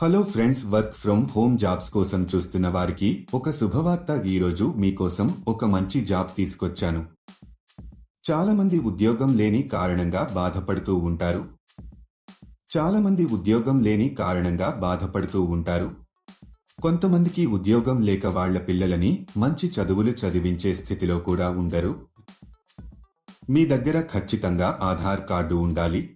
Hello friends work from home jobs కోసం చూస్తున్న వారికి ఒక శుభవార్త ఈరోజు మీకోసం ఒక మంచి జాబ్ తీసుకొచ్చాను. చాలా మంది ఉద్యోగం లేని కారణంగా బాధపడుతూ ఉంటారు. చాలా మంది ఉద్యోగం లేని కారణంగా బాధపడుతూ ఉంటారు. కొంతమందికి ఉద్యోగం లేక వాళ్ళ పిల్లలని మంచి చదువులు చదివించే స్థితిలో కూడా ఉండరు. మీ దగ్గర ఖచ్చితంగా ఆధార్ కార్డు ఉండాలి.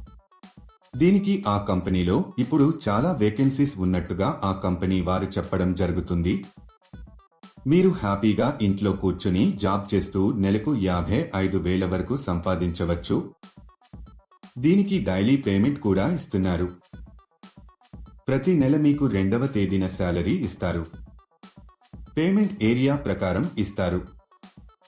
దీనికి ఆ కంపెనీలో ఇప్పుడు చాలా వేకెన్సీస్ ఉన్నట్టుగా ఆ కంపెనీ వారు చెప్పడం జరుగుతుంది. మీరు హ్యాపీగా ఇంట్లో కూర్చుని జాబ్ చేస్తూ నెలకు యాభై ఐదు వేల వరకు సంపాదించవచ్చు. దీనికి డైలీ పేమెంట్ కూడా ఇస్తున్నారు. ప్రతి నెల మీకు రెండవ తేదీన శాలరీ ఇస్తారు. పేమెంట్ ఏరియా ప్రకారం ఇస్తారు.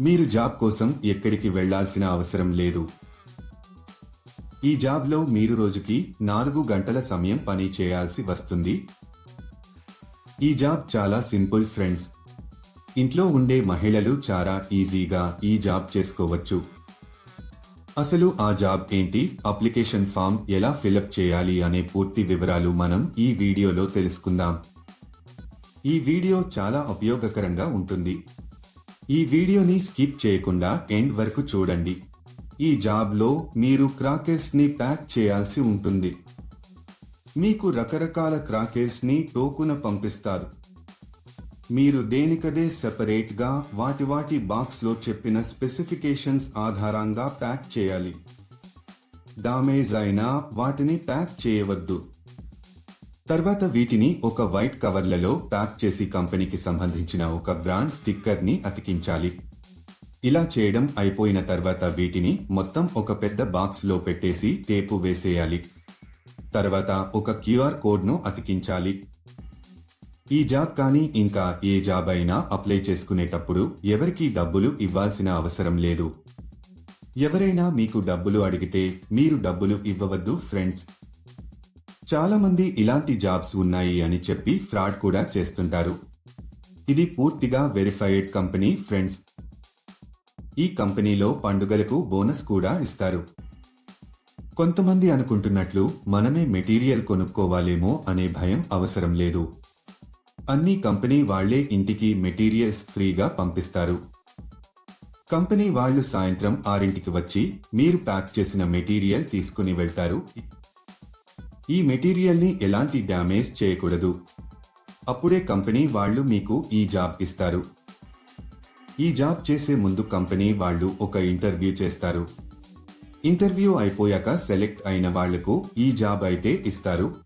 మీరు జాబ్ కోసం ఎక్కడికి వెళ్ళాల్సిన అవసరం లేదు. ఈ జాబ్లో మీరు రోజుకి నాలుగు గంటల సమయం పని చేయాల్సి వస్తుంది. ఈ జాబ్ చాలా సింపుల్ ఫ్రెండ్స్. ఇంట్లో ఉండే మహిళలు చాలా ఈజీగా ఈ జాబ్ చేసుకోవచ్చు. అసలు ఆ జాబ్ ఏంటి? అప్లికేషన్ ఫామ్ ఎలా ఫిలప్ చేయాలి అనే పూర్తి వివరాలు మనం ఈ వీడియోలో తెలుసుకుందాం. ఈ వీడియో చాలా ఉపయోగకరంగా ఉంటుంది. ఈ వీడియోని స్కిప్ చేయకుండా ఎండ్ వరకు చూడండి. ఈ జాబ్లో మీరు క్రాకెట్స్ని ప్యాక్ చేయాల్సి ఉంటుంది. మీకు రకరకాల క్రాకెట్స్ని టోకున పంపిస్తారు. మీరు దేనికదే సెపరేట్గా వాటి వాటి బాక్స్లో చెప్పిన స్పెసిఫికేషన్స్ ఆధారంగా ప్యాక్ చేయాలి. డామేజ్ అయినా వాటిని ప్యాక్ చేయవద్దు. తర్వాత వీటిని ఒక వైట్ కవర్లలో ప్యాక్ చేసి కంపెనీకి సంబంధించిన ఒక బ్రాండ్ స్టిక్కర్ని అతికించాలి. ఇలా చేయడం అయిపోయిన తర్వాత వీటిని మొత్తం ఒక పెద్ద బాక్స్లో పెట్టేసి టేపు వేసేయాలి. తర్వాత ఒక క్యూఆర్ కోడ్ను అతికించాలి. ఈ జాబ్ కానీ ఇంకా ఏ జాబ్ అయినా అప్లై చేసుకునేటప్పుడు ఎవరికీ డబ్బులు ఇవ్వాల్సిన అవసరం లేదు. ఎవరైనా మీకు డబ్బులు అడిగితే మీరు డబ్బులు ఇవ్వవద్దు ఫ్రెండ్స్. చాలా మంది ఇలాంటి జాబ్స్ ఉన్నాయి అని చెప్పి ఫ్రాడ్ కూడా చేస్తుంటారు. ఇది పూర్తిగా వెరిఫైడ్ కంపెనీ ఫ్రెండ్స్. ఈ కంపెనీలో పండుగలకు బోనస్ కూడా ఇస్తారు. కొంతమంది అనుకుంటున్నట్లు మనమే మెటీరియల్ కొనుక్కోవాలేమో అనే భయం అవసరం లేదు. అన్ని కంపెనీ వాళ్ళే ఇంటికి మెటీరియల్స్ ఫ్రీగా పంపిస్తారు. కంపెనీ వాళ్ళు సాయంత్రం ఆరింటికి వచ్చి మీరు ప్యాక్ చేసిన మెటీరియల్ తీసుకుని వెళ్తారు. ఈ మెటీరియల్ని ఎలాంటి డ్యామేజ్ చేయకూడదు. అప్పుడే కంపెనీ వాళ్ళు మీకు ఈ జాబ్ ఇస్తారు. ఈ జాబ్ చేసే ముందు కంపెనీ వాళ్ళు ఒక ఇంటర్వ్యూ చేస్తారు. ఇంటర్వ్యూ అయిపోయాక సెలెక్ట్ అయిన వాళ్ళకు ఈ జాబ్ అయితే ఇస్తారు.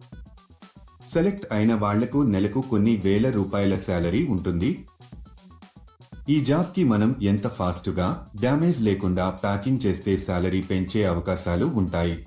సెలెక్ట్ అయిన వాళ్ళకు నెలకు కొన్ని వేల రూపాయల శాలరీ ఉంటుంది. ఈ జాబ్కి మనం ఎంత ఫాస్ట్గా డ్యామేజ్ లేకుండా ప్యాకింగ్ చేస్తే శాలరీ పెంచే అవకాశాలు ఉంటాయి.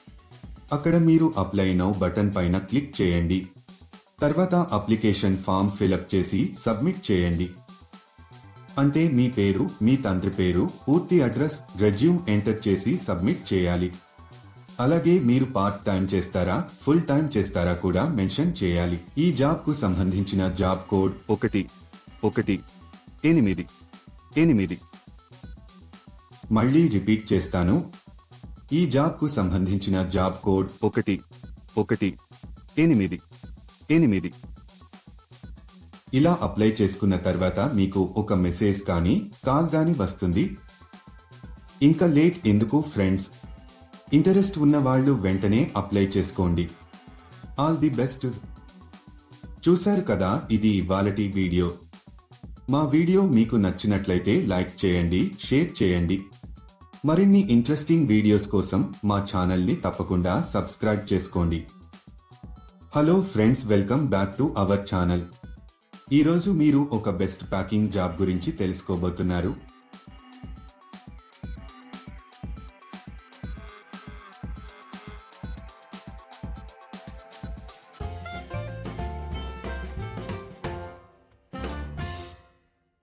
అక్కడ మీరు అప్లై నౌ బటన్ పైన క్లిక్ చేయండి. తర్వాత అప్లికేషన్ ఫామ్ ఫిలప్ చేసి సబ్మిట్ చేయండి. అంటే మీ పేరు మీ తండ్రి పేరు పూర్తి అడ్రస్ రెజ్యూమ్ ఎంటర్ చేసి సబ్మిట్ చేయాలి. అలాగే మీరు పార్ట్ టైం చేస్తారా ఫుల్ టైం చేస్తారా కూడా మెన్షన్ చేయాలి. ఈ జాబ్కు సంబంధించిన జాబ్ కోడ్ ఒకటి ఒకటి ఎనిమిది ఎనిమిది. మళ్ళీ రిపీట్ చేస్తాను. ఈ జాబ్కు సంబంధించిన జాబ్ కోడ్ ఒకటి ఒకటి ఎనిమిది ఎనిమిది. ఇలా అప్లై చేసుకున్న తర్వాత మీకు ఒక మెసేజ్ కానీ కాల్ కానీ వస్తుంది. ఇంకా లేట్ ఎందుకు ఫ్రెండ్స్? ఇంటరెస్ట్ ఉన్న వాళ్ళు వెంటనే అప్లై చేసుకోండి. All the best. చూశారు కదా ఇది ఇవాళటి వీడియో. మా వీడియో మీకు నచ్చినట్లయితే లైక్ చేయండి షేర్ చేయండి. మరిన్ని ఇంట్రెస్టింగ్ వీడియోస్ కోసం మా ఛానల్ని తప్పకుండా సబ్స్క్రైబ్ చేసుకోండి. Hello friends welcome back to our channel ఈరోజు మీరు ఒక బెస్ట్ ప్యాకింగ్ జాబ్ గురించి తెలుసుకోబోతున్నారు.